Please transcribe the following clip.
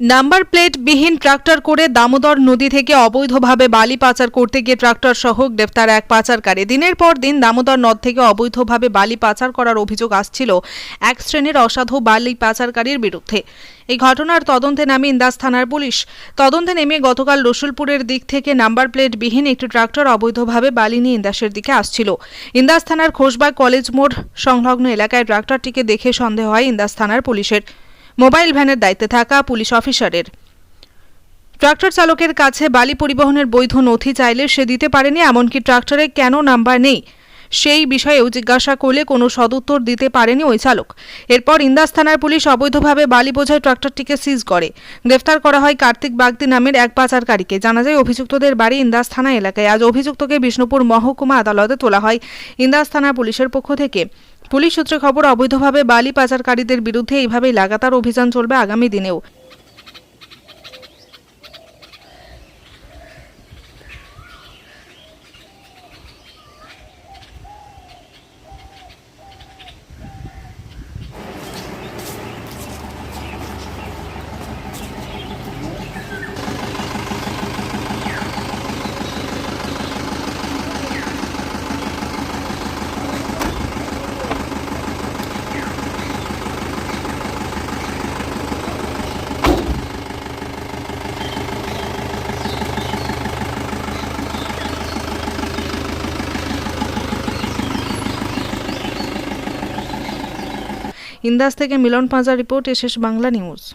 Number plate বিহীন tractor করে দামোদর নদী থেকে অবৈধভাবে বালি পাচার করতে গিয়ে ট্রাক্টর সহ গ্রেফতার এক পাচারকারী। দিনের পর দিন দামোদর নদ থেকে অবৈধভাবে বালি পাচার করার অভিযোগ আসছিল এক শ্রেণির অসাধু বালি পাচারকারীর বিরুদ্ধে। এই ঘটনার তদন্তে নামে ইন্দাস থানার পুলিশ। তদন্তে নেমে গতকাল রসুলপুরের দিক থেকে নাম্বার প্লেট বিহীন একটি ট্রাক্টর অবৈধভাবে বালি নিয়ে ইন্দাসের দিকে আসছিল। ইন্দাস থানার খোসবাগ কলেজ মোড় সংলগ্ন এলাকায় ট্রাক্টরটিকে দেখে সন্দেহ হয় ইন্দাস থানার পুলিশের। মোবাইল ভ্যানের দায়িত্বে থাকা পুলিশ অফিসারের। ট্রাক্টর চালকের কাছে বালি পরিবহনের বৈধ নথি চাইলে সে দিতে পারেনি, এমনকি ট্রাক্টরে কেন নাম্বার নেই? সেই বিষয়েও জিজ্ঞাসা করলে কোনো সদুত্তর দিতে পারেনি ওই চালক। এরপর ইন্দাস থানার পুলিশ অবৈধভাবে বালি বোঝাই ট্রাক্টরটিকে সিজ করে। গ্রেফতার করা হয় কার্তিক বাগদি নামের এক পাচারকারীকে। জানা যায়, অভিযুক্তদের বাড়ি ইন্দাস থানা এলাকায়। আজ অভিযুক্তকে বিষ্ণুপুর মহকুমা আদালতে তোলা হয় ইন্দাস থানা পুলিশের পক্ষ থেকে। পুলিশ সূত্রে খবর, অবৈধভাবে বালি পাচারকারীদের বিরুদ্ধে এইভাবেই লাগাতার অভিযান চলবে আগামী দিনেও। ইন্দাস থেকে মিলন পাঁজা রিপোর্ট এসেস বাংলা নিউজ।